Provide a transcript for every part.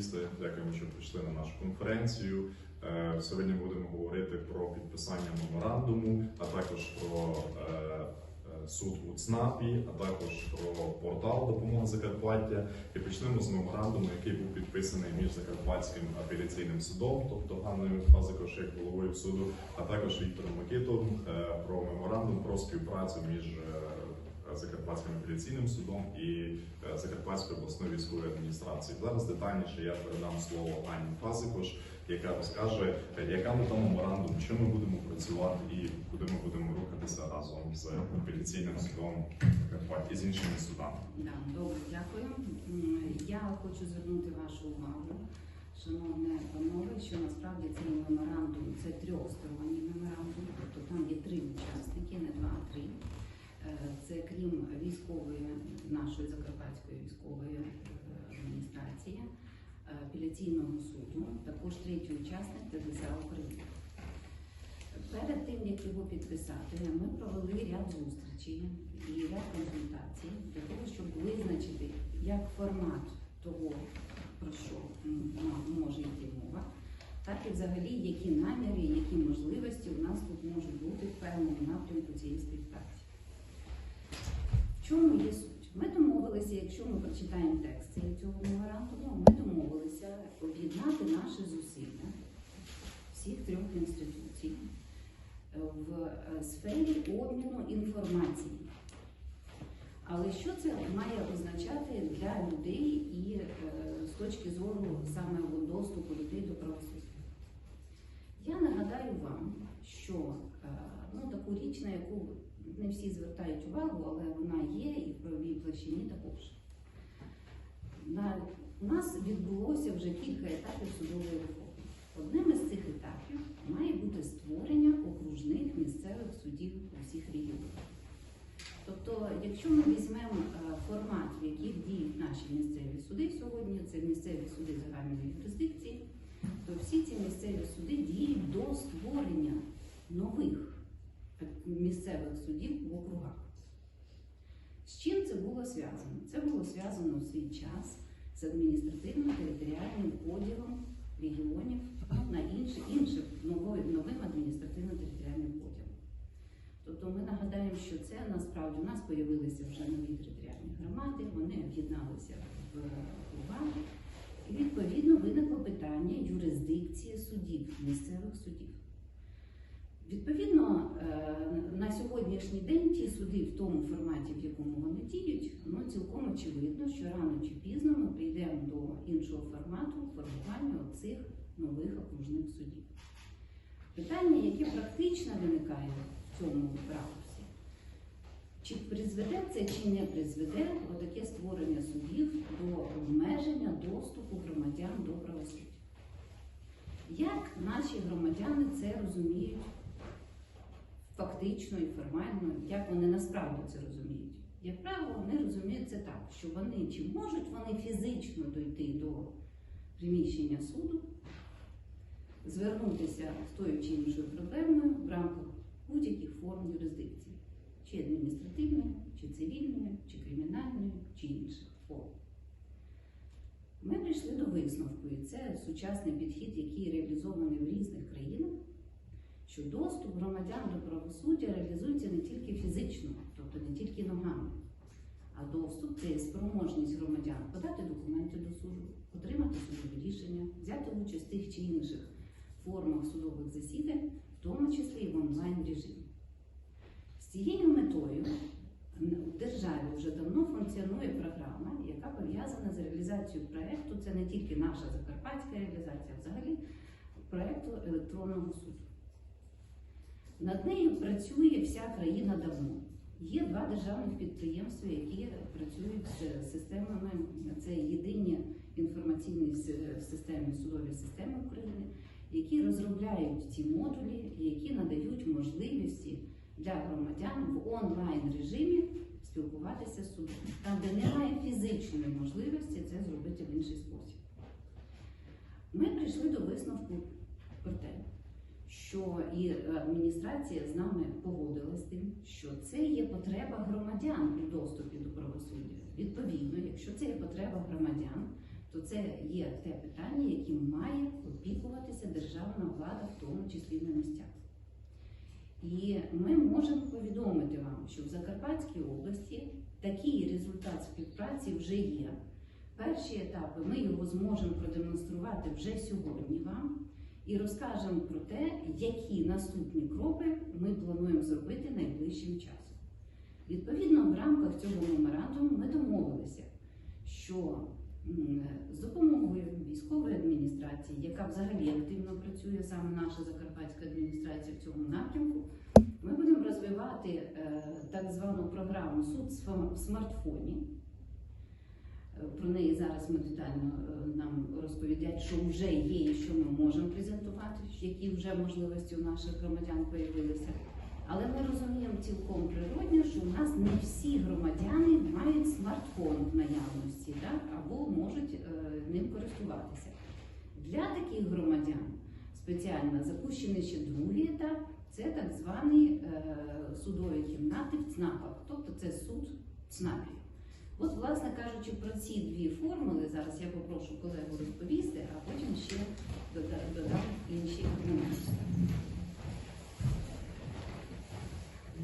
журналісти. Дякуємо, що прийшли на нашу конференцію. Е, Сьогодні будемо говорити про підписання меморандуму, а також про е, е, суд у ЦНАПі, а також про портал допомога Закарпаття. І почнемо з меморандуму, який був підписаний між Закарпатським апеляційним судом, тобто Ганною Фазикош як головою суду, а також Віктором е, про меморандум про співпрацю між Закарпатським апеляційним судом і е, Закарпатською обласною військовою адміністрацією. Зараз детальніше я передам слово Ані Фазикош, яка розкаже, е, яка мета меморандуму, що ми будемо працювати і куди ми будемо рухатися разом з апеляційним судом Закарпаття і з іншими судами. Да, добре, дякую. Я хочу звернути вашу увагу, шановне панове, що насправді цей меморандум це трьохсторонній меморандум, тобто там є три учасники, не два, а три. Е, Це крім військової, нашої закарпатської військової е, адміністрації, е, апеляційного суду, також третій учасник ТДСА України. Перед тим, як його підписати, ми провели ряд зустрічей і ряд консультацій для того, щоб визначити як формат того, про що може йти мова, так і взагалі які наміри, які можливості у нас тут можуть бути в певному напрямку цієї співпраці. Чому є суть? Ми домовилися, якщо ми прочитаємо текст цього меморандуму, ми домовилися об'єднати наші зусилля всіх трьох інституцій е, в е, сфері обміну інформації. Але що це має означати для людей і е, з точки зору саме доступу людей до правосуддя? Я нагадаю вам, що е, ну, таку річ, на яку не всі звертають увагу, але вона є і в правовій площині також. На, у нас відбулося вже кілька етапів судової реформи. Одним із цих етапів має бути створення окружних місцевих судів у всіх регіонах. Тобто, якщо ми візьмемо е, формат, в яких діють наші місцеві суди сьогодні, це місцеві суди загальної юрисдикції, то всі ці місцеві суди діють до створення нових місцевих судів в округах. З чим це було зв'язано? Це було зв'язано в свій час з адміністративно-територіальним поділом регіонів на інші, іншим новою- новим адміністративно-територіальним поділом. Тобто ми нагадаємо, що це насправді у нас з'явилися вже нові територіальні громади, вони об'єдналися в округа, і відповідно виникло питання юрисдикції судів, місцевих судів. Відповідно, е, на сьогоднішній день ті суди в тому форматі, в якому вони діють, ну цілком очевидно, що рано чи пізно ми прийдемо до іншого формату формування цих нових окружних судів. Питання, яке практично виникає в цьому ракурсі, чи призведе це, чи не призведе отаке створення судів до обмеження доступу громадян до правосуддя? Як наші громадяни це розуміють фактично і формально, як вони насправді це розуміють? Як правило, вони розуміють це так, що вони чи можуть вони фізично дойти до приміщення суду, звернутися з тою чи іншою проблемою в рамках будь-яких форм юрисдикції, чи адміністративної, чи цивільної, чи кримінальної, чи інших форм. Ми прийшли до висновку, і це сучасний підхід, який реалізований в різних країнах, що доступ громадян до правосуддя реалізується не тільки фізично, тобто не тільки ногами, а доступ це спроможність громадян подати документи до суду, отримати судове рішення, взяти участь в тих чи інших формах судових засідань, в тому числі і в онлайн режимі. З цією метою в державі вже давно функціонує програма, яка пов'язана з реалізацією проєкту. Це не тільки наша закарпатська реалізація, а взагалі проєкту електронного суду. Над нею працює вся країна давно. Є два державних підприємства, які працюють з системами. Це єдині інформаційні системи, судові системи України, які розробляють ці модулі, які надають можливості для громадян в онлайн режимі спілкуватися з судом, там, де немає фізичної можливості це зробити в інший спосіб. Ми прийшли до висновку про те, що і адміністрація з нами погодилась тим, що це є потреба громадян у доступі до правосуддя. Відповідно, якщо це є потреба громадян, то це є те питання, яким має опікуватися державна влада, в тому числі на місцях. І ми можемо повідомити вам, що в Закарпатській області такий результат співпраці вже є. Перші етапи ми його зможемо продемонструвати вже сьогодні вам і розкажемо про те, які наступні кроки ми плануємо зробити найближчим часом. Відповідно, в рамках цього меморандуму ми домовилися, що з допомогою адміністрації, яка взагалі активно працює саме наша закарпатська адміністрація в цьому напрямку, ми будемо розвивати е, так звану програму суд в смартфоні. Е, Про неї зараз ми детально е, нам розповідають, що вже є і що ми можемо презентувати, які вже можливості у наших громадян появилися. Але ми розуміємо цілком природньо, що у нас не всі громадяни мають смартфон в наявності так? або можуть е, ним користуватися. Для таких громадян спеціально запущений ще другий етап це так звані е, судові кімнати в ЦНАПах, тобто це суд ЦНАПів. От, власне кажучи, про ці дві формули зараз я попрошу колегу розповісти, а потім ще додам інші моменти.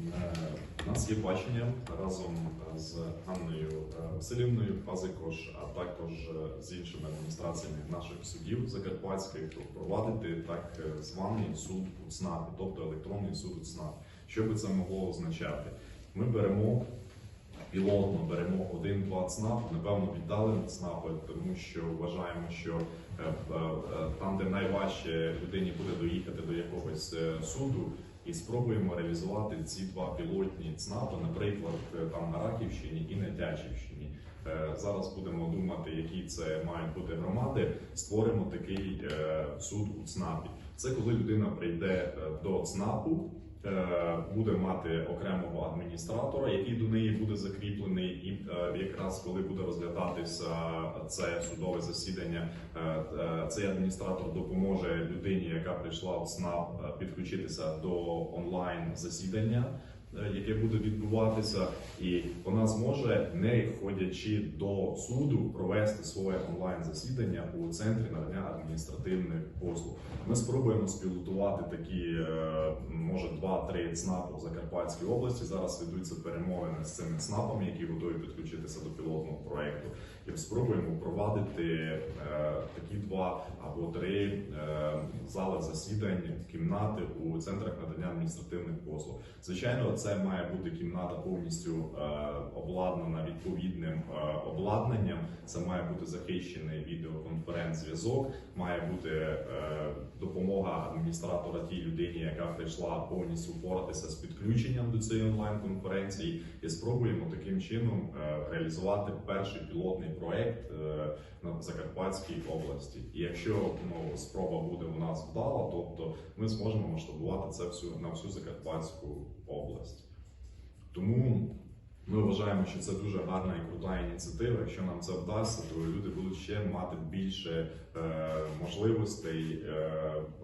Е, нас є бачення разом е, з Ганною е, Василівною Пазикош, а також з іншими адміністраціями наших судів закарпатських провадити так званий суд у ЦНАПі, тобто електронний суд у ЦНАПі. Що би це могло означати? Ми беремо пілотно беремо один-два ЦНАП, напевно, віддалені ЦНАПи, тому що вважаємо, що там, де найважче людині буде доїхати до якогось суду, і спробуємо реалізувати ці два пілотні ЦНАПи, наприклад, там на Раківщині і на Тячівщині. Е, Зараз будемо думати, які це мають бути громади. Створимо такий е, суд у ЦНАПі. Це коли людина прийде е, до ЦНАПу, буде мати окремого адміністратора, який до неї буде закріплений, і е, якраз коли буде розглядатися це судове засідання, е, е, цей адміністратор допоможе людині, яка прийшла в СНАП, е, підключитися до онлайн засідання. Е, Яке буде відбуватися, і вона зможе, не ходячи до суду, провести своє онлайн засідання у центрі надання адміністративних послуг. Ми спробуємо спілотувати такі, е, може, два-три ЦНАПи в Закарпатській області. Зараз ведуться перемовини з цими ЦНАПами, які готові підключитися до пілотного проекту. І спробуємо впровадити е, такі два або три зали засідань, кімнати у центрах надання адміністративних послуг. Звичайно, це має бути кімната повністю е, обладнана відповідним е, обладнанням. Це має бути захищений відеоконференц-зв'язок, має бути е, допомога адміністратора тій людині, яка прийшла повністю впоратися з підключенням до цієї онлайн-конференції, і спробуємо таким чином реалізувати перший пілотний проект на Закарпатській області. І якщо ну, спроба буде у нас вдала, тобто ми зможемо масштабувати це всю на всю Закарпатську область. Тому ми вважаємо, що це дуже гарна і крута ініціатива. Якщо нам це вдасться, то люди будуть ще мати більше е, можливостей е,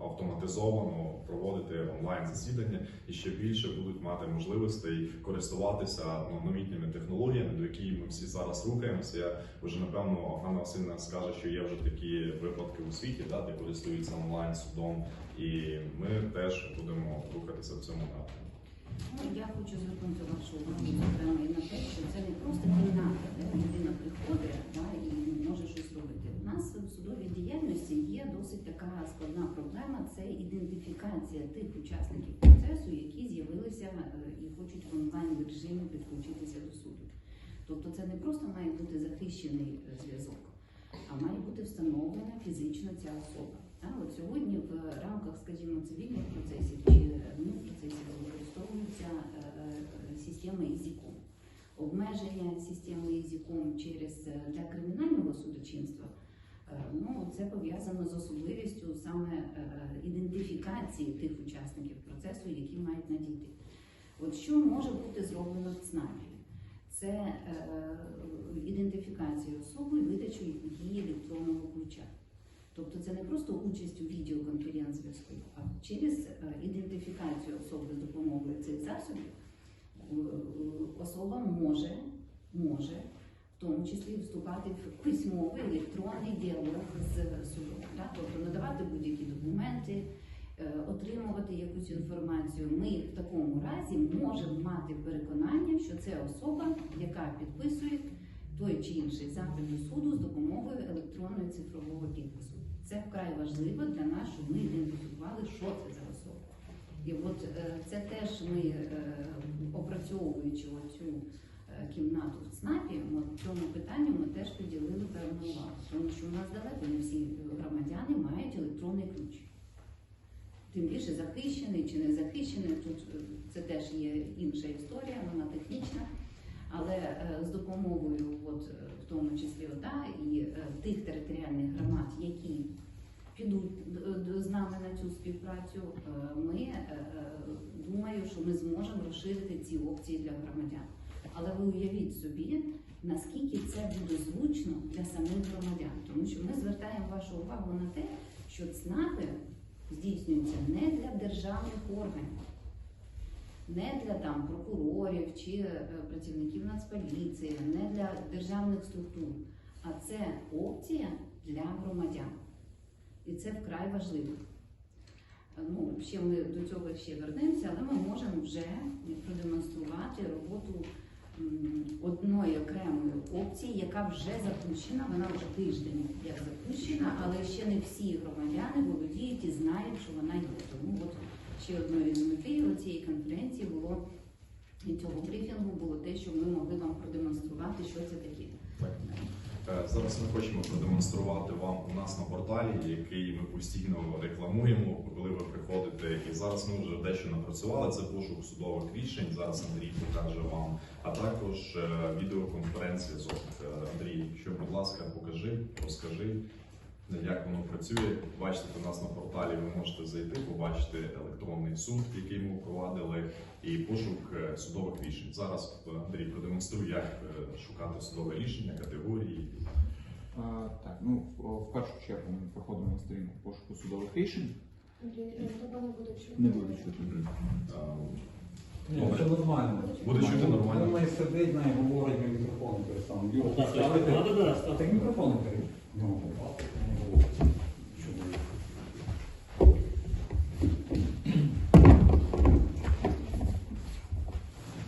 автоматизовано проводити онлайн засідання і ще більше будуть мати можливостей користуватися ну, новітніми технологіями, до яких ми всі зараз рухаємося. Я вже напевно Ганна Васильівна скаже, що є вже такі випадки у світі, да, де користуються онлайн судом, і ми теж будемо рухатися в цьому напрямку. Ну, я хочу звернути вашу увагу зокрема і на те, що це не просто кімната, де людина приходить да, і може щось робити. У нас в судовій діяльності є досить така складна проблема це ідентифікація тих учасників процесу, які з'явилися е, і хочуть в онлайн режимі підключитися до суду. Тобто це не просто має бути захищений е, зв'язок, а має бути встановлена фізично ця особа. Та, от сьогодні в рамках, скажімо, цивільних процесів чи адмінпроцесів використовується е, е, ізіком. Обмеження системи ізіком е, для кримінального судочинства. Ну, це пов'язано з особливістю саме ідентифікації тих учасників процесу, які мають надійти. Що може бути зроблено в ЦНАПі? Це ідентифікація особи, видачу її електронного ключа. Тобто це не просто участь у відеоконференц-зв'язку, а через е, ідентифікацію особи з допомогою цих засобів е, особа може, може, в тому числі вступати в письмовий електронний діалог з судом. Так? Тобто надавати будь-які документи, е, отримувати якусь інформацію. Ми в такому разі можемо мати переконання, що це особа, яка підписує той чи інший запит до суду з допомогою електронного цифрового підпису. Це вкрай важливо для нас, щоб ми ідентифікували, що це за особа. І от е, це теж ми, е, опрацьовуючи оцю е, кімнату в ЦНАПі, ми цьому питанню ми теж приділили певну увагу, тому що у нас далеко не всі громадяни мають електронний ключ. Тим більше захищений чи не захищений, тут це теж є інша історія, вона технічна. Але з допомогою, от, в тому числі ОДА і тих територіальних громад, які підуть з нами на цю співпрацю, е, ми е, е, думаю, що ми зможемо розширити ці опції для громадян. Але ви уявіть собі, наскільки це буде зручно для самих громадян, тому що ми звертаємо вашу увагу на те, що ЦНАПи здійснюються не для державних органів не для там прокурорів чи працівників Нацполіції, не для державних структур, а це опція для громадян. І це вкрай важливо. Ну, ще ми до цього ще вернемося, але ми можемо вже продемонструвати роботу одної окремої опції, яка вже запущена. Вона вже тиждень як запущена, але ще не всі громадяни володіють і знають, що вона є. Тому от ще одною з мети цієї конференції було і цього брифінгу було те, що ми могли вам продемонструвати, що це таке. Е, Зараз ми хочемо продемонструвати вам у нас на порталі, який ми постійно рекламуємо, коли ви приходите. І зараз ми вже дещо напрацювали. Це пошук судових рішень. Зараз Андрій покаже вам, а також е, відеоконференція. Андрій, що, будь ласка, покажи, розкажи, як воно працює. Бачите, у нас на порталі ви можете зайти, побачити електронний суд, який ми впровадили, і пошук е, судових рішень. Зараз е, Андрій продемонструє, як е, шукати судове рішення, категорії. А, так, ну в, першу чергу ми проходимо на сторінку пошуку судових рішень. Не буде чути. Не буду чути. Ні, це нормально. Буде чути нормально. Він має сидить, знає, говорить, мікрофон перестав. Його Так, поставити. так, так, так, А так. так мікрофон перед. Було. Чудово.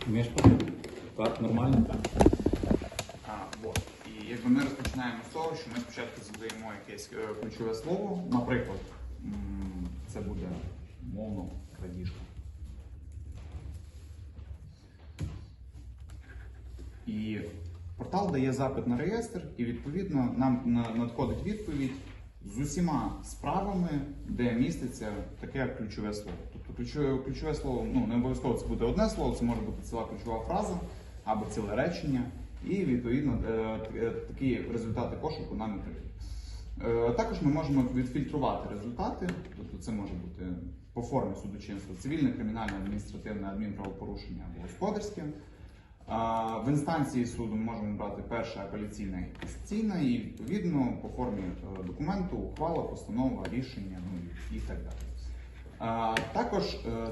Вмієш почути? Так, нормально? Так. А, вот. І якби ми розпочинаємо з того, що ми спочатку задаємо якесь е, ключове слово. Наприклад, це буде мовно крадіжка. І портал дає запит на реєстр, і відповідно нам надходить відповідь з усіма справами, де міститься таке ключове слово. Тобто ключове, ключове слово, ну не обов'язково це буде одне слово, це може бути ціла ключова фраза або ціле речення, і відповідно е, е, такі результати пошуку нам і дають. Е, Також ми можемо відфільтрувати результати, тобто це може бути по формі судочинства цивільне, кримінальне, адміністративне, адмінправопорушення або господарське. В інстанції суду ми можемо брати перше апеляційне і касаційне, і відповідно по формі е, документу, ухвала, постанова, рішення ну, і так далі. Також е,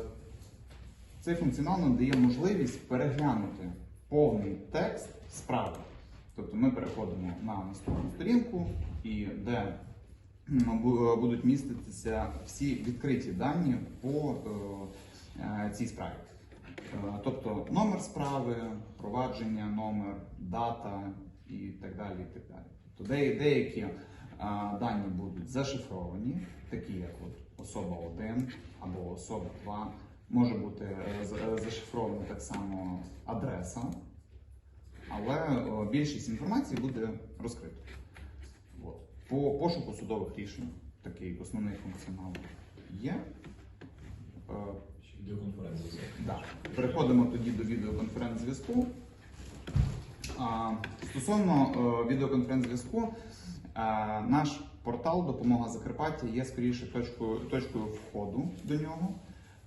цей функціонал надає можливість переглянути повний текст справи. Тобто ми переходимо на наступну сторінку, і де будуть міститися всі відкриті дані по е, е, цій справі. Е, Тобто номер справи, провадження, номер, дата і так далі. І так далі. Тобто де- деякі е, дані будуть зашифровані, такі як от особа 1 або особа 2. Може бути е, зашифрована так само адреса, але більшість інформації буде розкрита. По пошуку судових рішень такий основний функціонал є. Відеоконференція. Да. Переходимо тоді до відеоконференц-зв'язку. Стосовно е, відеоконференц-зв'язку, е, наш портал Допомога Закарпаття є скоріше точкою, точкою входу до нього.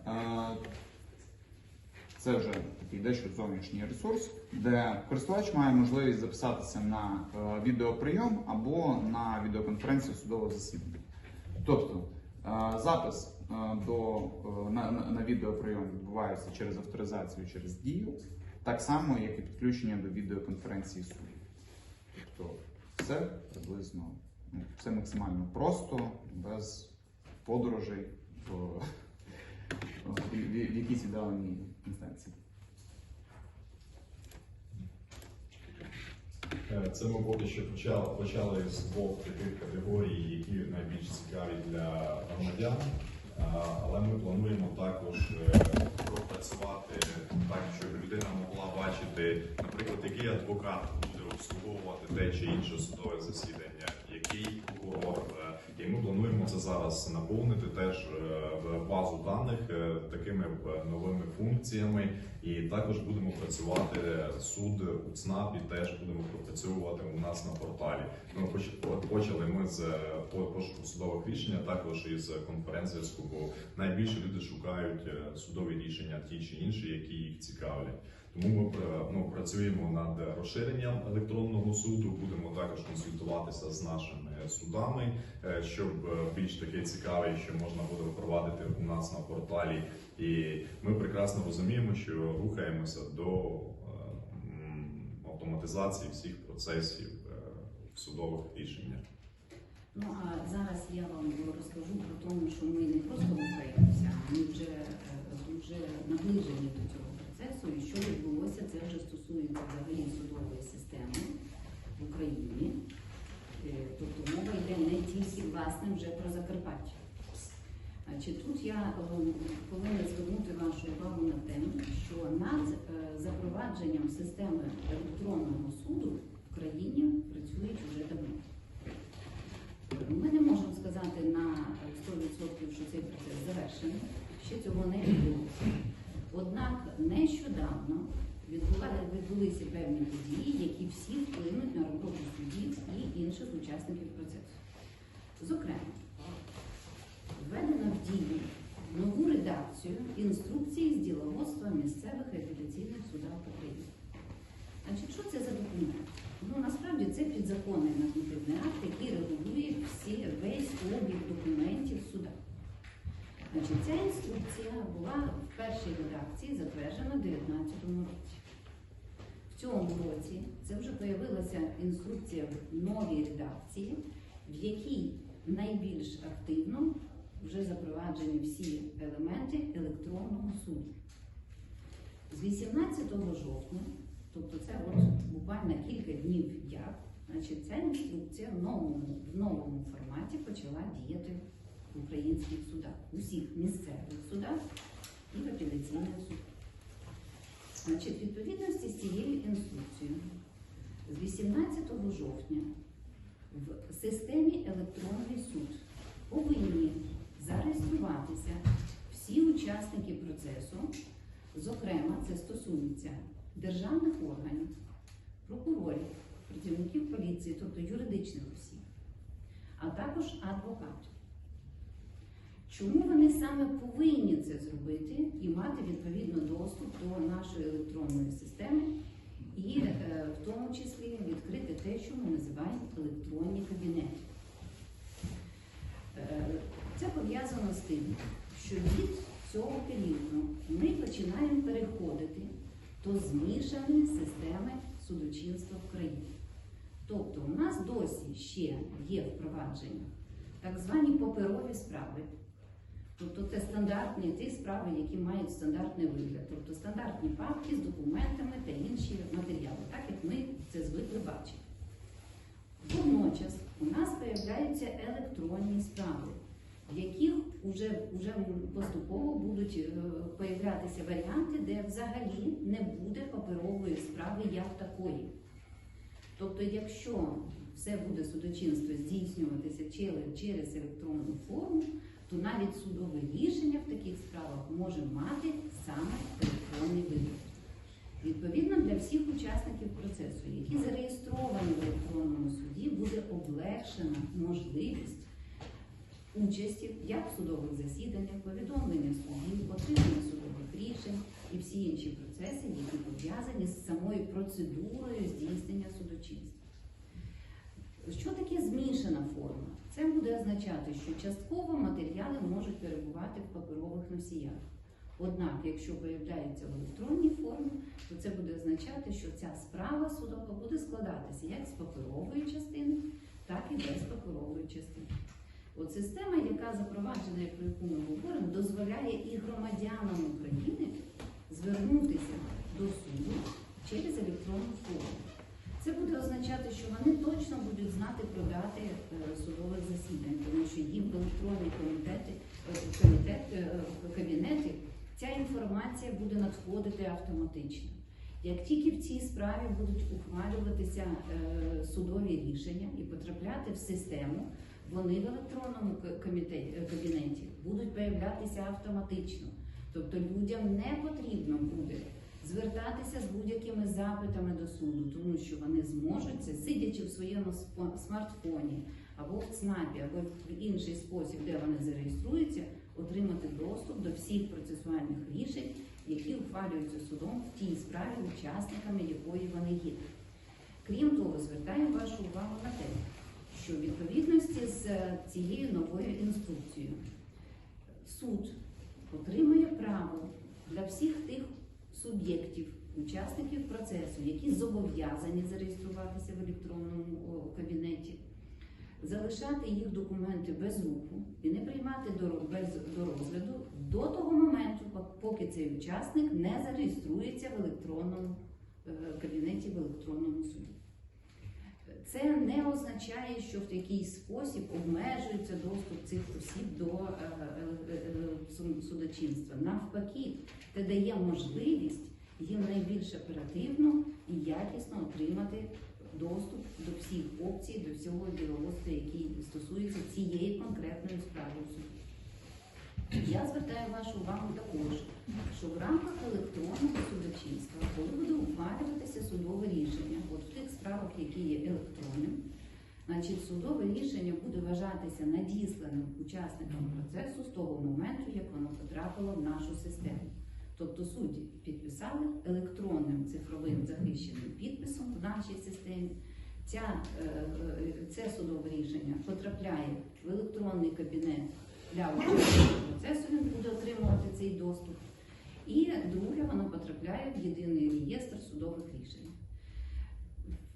Е, Це вже такий дещо зовнішній ресурс, де користувач має можливість записатися на відеоприйом або на відеоконференцію судового засідання. Тобто запис до, е, на, на, відеоприйом відбувається через авторизацію через дію, так само, як і підключення до відеоконференції суду. Тобто все приблизно, ну, все максимально просто, без подорожей в, в, в, якісь віддалені інстанції. Е, Це ми поки що почали, почали з двох таких категорій, які найбільш цікаві для громадян. Е, Але ми плануємо також е, пропрацювати так, щоб людина могла бачити, наприклад, який адвокат буде обслуговувати те чи інше судове засідання, який прокурор. І ми плануємо це зараз наповнити теж е, в базу даних е, такими е, новими функціями. І також будемо працювати суд у ЦНАПі, теж будемо пропрацьовувати у нас на порталі. Ми почали ми з пошуку судових рішень, а також із конференц-зв'язку, бо найбільше люди шукають судові рішення, ті чи інші, які їх цікавлять. Тому ми е, ну, працюємо над розширенням електронного суду. Будемо також консультуватися з нашими судами, е, щоб е, більш такий цікавий, що можна буде впровадити у нас на порталі. І ми прекрасно розуміємо, що рухаємося до автоматизації всіх процесів в судових рішеннях. Ну а зараз я вам розкажу про тому, що ми не просто рухаємося, ми вже дуже наближені до цього процесу. І що відбулося, це вже стосується взагалі судової системи в Україні. Е, Тобто мова йде не тільки власне вже про Закарпаття. Значить, тут я е, повинна звернути вашу увагу на те, що над е, запровадженням системи електронного суду в країні працюють вже давно. Ми не можемо сказати на 100%, що цей процес завершений. Ще цього не відбулося. Однак нещодавно відбулися певні події, які всі вплинуть на роботу судів і інших учасників процесу. Зокрема, введено в дію нову редакцію інструкції з діловодства місцевих апеляційних судах України. Значить, що це за документ? Ну насправді це підзаконний нормативний акт, який регулює всі весь обіг документів в судах. Значить, ця інструкція була в першій редакції затверджена в 2019 році. В цьому році це вже появилася інструкція в новій редакції, в якій найбільш активно вже запроваджені всі елементи електронного суду. З 18 жовтня, тобто це буквально кілька днів як, значить, ця інструкція в новому, в новому форматі почала діяти українських судах, у всіх місцевих судах і в апеляційних судах. Значить, відповідності з цією інструкцією з 18 жовтня в системі електронний суд повинні зареєструватися всі учасники процесу. Зокрема, це стосується державних органів, прокурорів, працівників поліції, тобто юридичних осіб, а також адвокатів. Чому вони саме повинні це зробити і мати відповідно доступ до нашої електронної системи, і е, в тому числі відкрити те, що ми називаємо електронні кабінети? Е, Це пов'язано з тим, що від цього періоду ми починаємо переходити до змішаної системи судочинства в країні. Тобто у нас досі ще є впровадження так звані паперові справи. Тобто це стандартні ті справи, які мають стандартний вигляд, тобто стандартні папки з документами та інші матеріали, так як ми це звикли бачити. Водночас у нас з'являються електронні справи, в яких вже, вже поступово будуть е, появлятися варіанти, де взагалі не буде паперової справи як такої. Тобто, якщо все буде судочинство здійснюватися через, електронну форму, навіть судове рішення в таких справах може мати саме електронний вигляд. Відповідно, для всіх учасників процесу, які зареєстровані в електронному суді, буде облегшена можливість участі як в судових засіданнях, повідомлення судів, отримання судових рішень і всі інші процеси, які пов'язані з самою процедурою здійснення судочинства. Що таке змішана форма? Це буде означати, що частково матеріали можуть перебувати в паперових носіях, Однак, якщо появляється в електронній формі, то це буде означати, що ця справа судова буде складатися як з паперової частини, так і без паперової частини. От система, яка запроваджена, про яку ми говоримо, дозволяє і громадянам України звернутися до суду через електронну форму. Це буде означати, що вони точно будуть знати про дати е, судових засідань, тому що їм в електронні комітети, е, комітет, е, кабінети ця інформація буде надходити автоматично. Як тільки в цій справі будуть ухвалюватися судові рішення і потрапляти в систему, вони в електронному кабінеті будуть появлятися автоматично. Тобто людям не потрібно буде звертатися з будь-якими запитами до суду, тому що вони зможуть це, сидячи в своєму смартфоні або в ЦНАПі, або в інший спосіб, де вони зареєструються, отримати доступ до всіх процесуальних рішень, які ухвалюються судом в тій справі, учасниками якої вони є. Крім того, звертаю вашу увагу на те, що в відповідності з е, цією новою інструкцією суд отримує право для всіх тих суб'єктів, учасників процесу, які зобов'язані зареєструватися в електронному кабінеті, залишати їх документи без руху і не приймати до, розгляду до того моменту, поки цей учасник не зареєструється в електронному е, кабінеті в електронному суді. Це не означає, що в такий спосіб обмежується доступ цих осіб до е, е, е, су- судочинства. Навпаки, це дає можливість їм найбільш оперативно і якісно отримати доступ до всіх опцій, до всього діловодства, який стосується цієї конкретної справи в суді. Я звертаю вашу увагу також, що в рамках електронного судочинства, коли буде ухвалюватися судове рішення, от в тих справах, які є електронним, значить судове рішення буде вважатися надісланим учасникам процесу з того моменту, як воно потрапило в нашу систему. Тобто судді підписали електронним цифровим захищеним підписом в нашій системі. Ця, е, е, це судове рішення потрапляє в електронний кабінет для процесу, він буде отримувати цей доступ. І друге, воно потрапляє в єдиний реєстр судових рішень.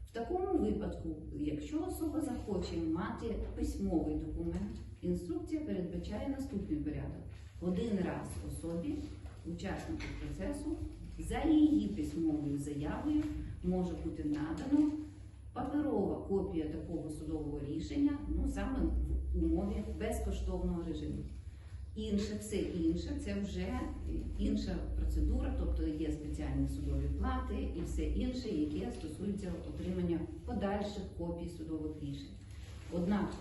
В такому випадку, якщо особа захоче мати письмовий документ, інструкція передбачає наступний порядок. Один раз особі, учаснику процесу, за її письмовою заявою може бути надано паперова копія такого судового рішення, ну саме умові безкоштовного режиму. Інше, все інше, це вже інша процедура, тобто є спеціальні судові плати і все інше, яке стосується отримання подальших копій судових рішень. Однак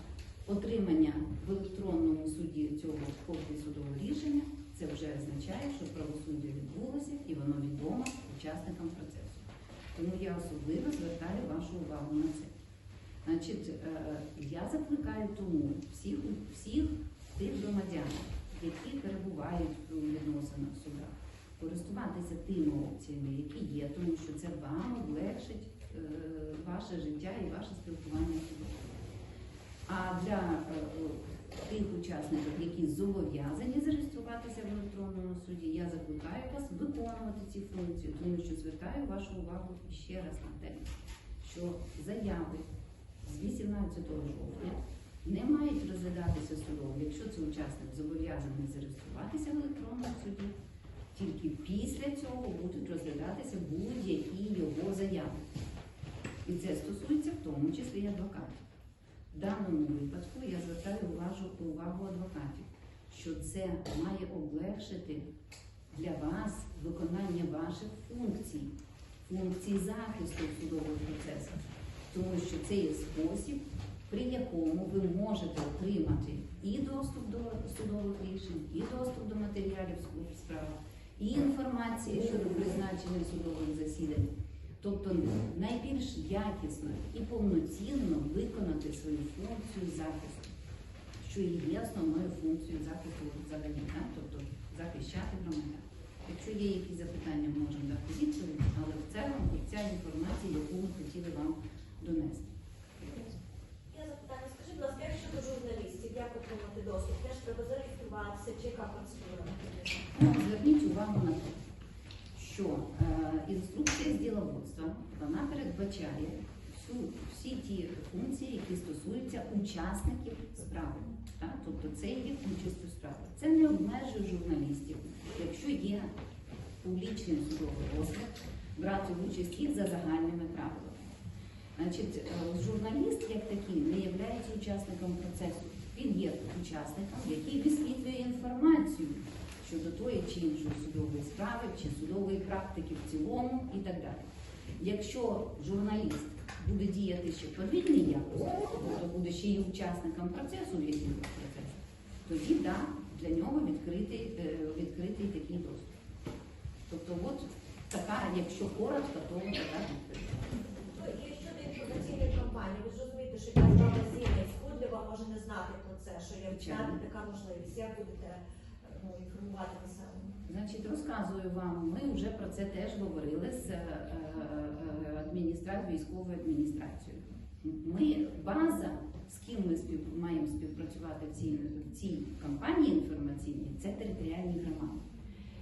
отримання в електронному суді цього копії судового рішення це вже означає, що правосуддя відбулося і воно відомо учасникам процесу. Тому я особливо звертаю вашу увагу на це. Значить, е, я закликаю тому всіх, всіх тих громадян, які перебувають у відносинах в судах, користуватися тими опціями, які є, тому що це вам облегшить е, ваше життя і ваше спілкування в судах. А для е, тих учасників, які зобов'язані зареєструватися в електронному суді, я закликаю вас виконувати ці функції, тому що звертаю вашу увагу ще раз на те, що заяви з 18 жовтня не мають розглядатися судом, якщо цей учасник зобов'язаний зареєструватися в електронному суді, тільки після цього будуть розглядатися будь-які його заяви. І це стосується в тому числі і адвокатів. В даному випадку я звертаю увагу, увагу адвокатів, що це має облегшити для вас виконання ваших функцій, функцій захисту в судових процесах, тому що це є спосіб, при якому ви можете отримати і доступ до судових рішень, і доступ до матеріалів в справах, і інформації щодо призначення судових засідань. Тобто найбільш якісно і повноцінно виконати свою функцію захисту, що є основною функцією захисту взагалі, так? тобто захищати громадян. Якщо є якісь запитання, можемо дати відповідь, але в цілому ця інформація, яку ми хотіли вам донести. Я запитання, скажіть, будь ласка, як щодо журналістів, як отримати доступ? Теж треба зареєструватися, чи яка процедура? Ну, Зверніть увагу. що е, інструкція з діловодства вона передбачає всю, всі ті функції, які стосуються учасників справи. Так? Тобто це є участь у справі. Це не обмежує журналістів. Якщо є публічний судовий розгляд, брати участь їх за загальними правилами. Значить, е, журналіст як такий не є учасником процесу. Він є учасником, який висвітлює інформацію щодо тої чи іншої судової справи, чи судової практики в цілому і так далі. Якщо журналіст буде діяти ще подвійний якості, тобто буде ще й учасником процесу в якихось процесах, тоді да, для нього відкритий, е, відкритий такий доступ. Тобто, от така, якщо коротко, то така відповідь. І кампанії, ви ж розумієте, що яка справа зім'я сходлива може не знати про це, що є Звичайно. така можливість. Як будете е, ну, інформувати населення? Значить, розказую вам, ми вже про це теж говорили з е, е, адміністрацією, військовою адміністрацією. Ми база, з ким ми спів, маємо співпрацювати в цій, в цій кампанії інформаційній, це територіальні громади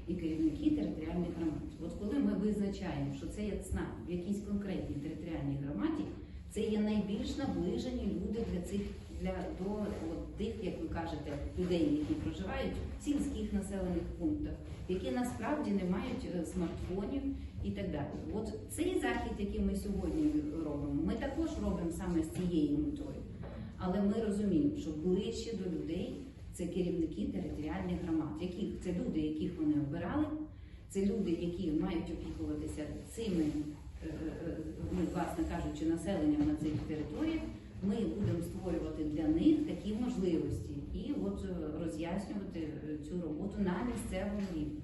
і керівники територіальних громад. От коли ми визначаємо, що це є ЦНАП в якійсь конкретній територіальній громаді, це є найбільш наближені люди для цих для до от, тих, як ви кажете, людей, які проживають в сільських населених пунктах, які насправді не мають е, смартфонів і так далі. От цей захід, який ми сьогодні робимо, ми також робимо саме з цією метою. Але ми розуміємо, що ближче до людей це керівники територіальних громад, яких це люди, яких вони обирали, це люди, які мають опікуватися цими, е, е, ну, власне кажучи, населенням на цих територіях. Ми будемо створювати для них такі можливості і от е, роз'яснювати е, цю роботу на місцевому рівні.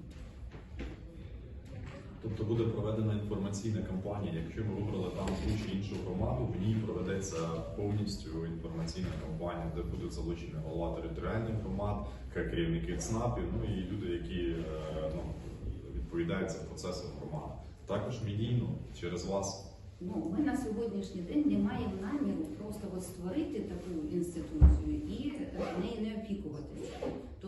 Тобто буде проведена інформаційна кампанія. Якщо ми вибрали там ту чи іншу громаду, в ній проведеться повністю інформаційна кампанія, де будуть залучені голова територіальних громад, керівники ЦНАПів, ну і люди, які е, ну, відповідають за процеси громади. Також медійно через вас. Ну, ми на сьогоднішній день не маємо наміру просто от створити таку інституцію і е, нею не опікуватися.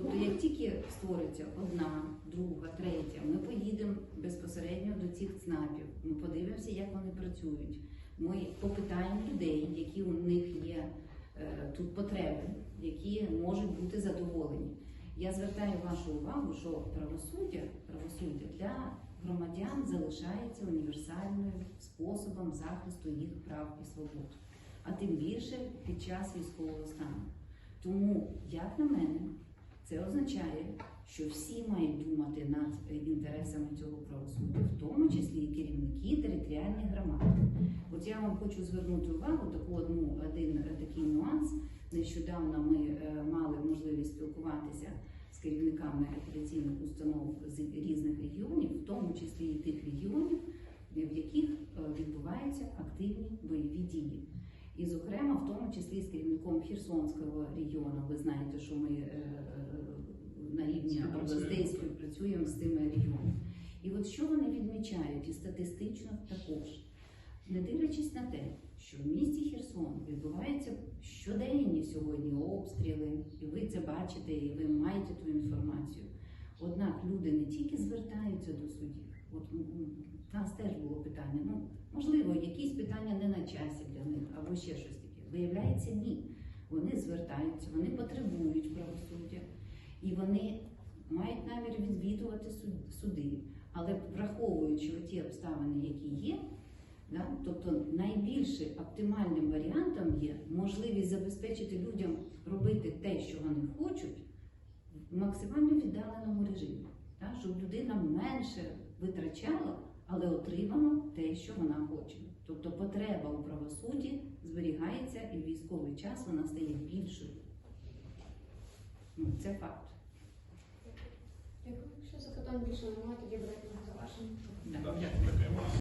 Тобто, як тільки створиться одна, друга, третя, ми поїдемо безпосередньо до цих ЦНАПів, ми подивимося, як вони працюють. Ми попитаємо людей, які у них є е, тут потреби, які можуть бути задоволені. Я звертаю вашу увагу, що правосуддя, правосуддя для громадян залишається універсальним способом захисту їх прав і свобод, а тим більше під час військового стану. Тому, як на мене, це означає, що всі мають думати над інтересами цього правосуддя, в тому числі і керівники територіальних громад. От я вам хочу звернути увагу таку одну один е, такий нюанс. Нещодавно ми е, мали можливість спілкуватися з керівниками апеляційних установ з різних регіонів, в тому числі і тих регіонів, в яких е, відбуваються активні бойові дії. І, зокрема, в тому числі з керівником Херсонського регіону. Ви знаєте, що ми е, е, на рівні областей співпрацюємо з цими регіонами. І от що вони відмічають, і статистично також, не дивлячись на те, що в місті Херсон відбуваються щоденні сьогодні обстріли, і ви це бачите, і ви маєте ту інформацію. Однак люди не тільки звертаються до судів. От м, нас теж було питання. Ну можливо, якісь питання не на часі для них або ще щось таке. Виявляється, ні. Вони звертаються, вони потребують правосуддя, і вони мають намір відвідувати суди. Але враховуючи ті обставини, які є, Да? Тобто найбільш оптимальним варіантом є можливість забезпечити людям робити те, що вони хочуть, в максимально віддаленому режимі, да? щоб людина менше витрачала, але отримано те, що вона хоче. Тобто потреба у правосудді зберігається і в військовий час вона стає більшою. Ну, це факт. Якщо запитань більше немає, тоді берете на